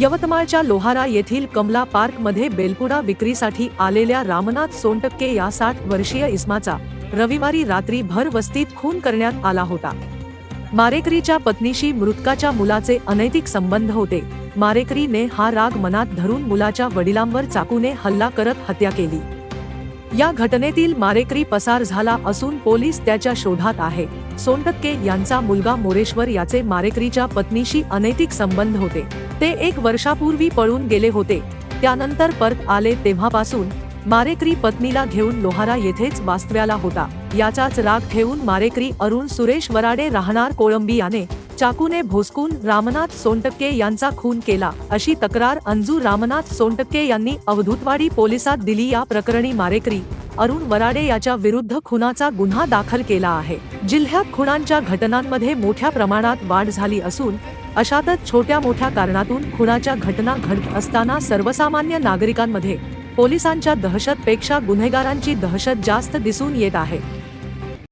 यवतमाळच्या लोहारा येथील कमला पार्कमध्ये बेलपुडा विक्रीसाठी आलेल्या रामनाथ सोनटक्के या साठ वर्षीय इस्माचा रविवारी रात्री भर वस्तीत खून करण्यात आला होता. मारेकरीच्या पत्नीशी मृतकाच्या मुलाचे अनैतिक संबंध होते. मारेकरीने हा राग मनात धरून मुलाच्या वडिलांवर चाकूने हल्ला करत हत्या केली. या घटनेतील मारेकरी पसार झाला असून पोलीस त्याच्या शोधात आहे. सोनटक्के यांचा मुलगा मोरेश्वर याचे मारेकरीच्या पत्नीशी अनैतिक संबंध होते. ते एक वर्षापूर्वी पळून गेले होते. त्यानंतर परत आले तेव्हापासून मारेकरी पत्नीला घेऊन लोहारा येथेच वास्तव्याला होता. याचाच राग ठेवून मारेकरी अरुण सुरेश वराडे राहणार कोळंबी याने चाकूने भोसकून रामनाथ सोनटक्के यांचा खून केला अशी तक्रार अंजू रामनाथ सोनटक्के यांनी अवधूतवाडी पोलिसात दिली. या प्रकरणी मारेकरी अरुण वराडे याच्या विरुद्ध खुनाचा गुन्हा दाखल केला आहे. जिल्ह्यात खुनांच्या घटनांमध्ये मोठ्या प्रमाणात वाढ झाली असून अशातच छोट्या मोठ्या कारणातून खुनाच्या घटना घडत असताना सर्वसामान्य नागरिकांमध्ये पोलिसांच्या दहशतपेक्षा गुन्हेगारांची दहशत जास्त दिसून येत आहे.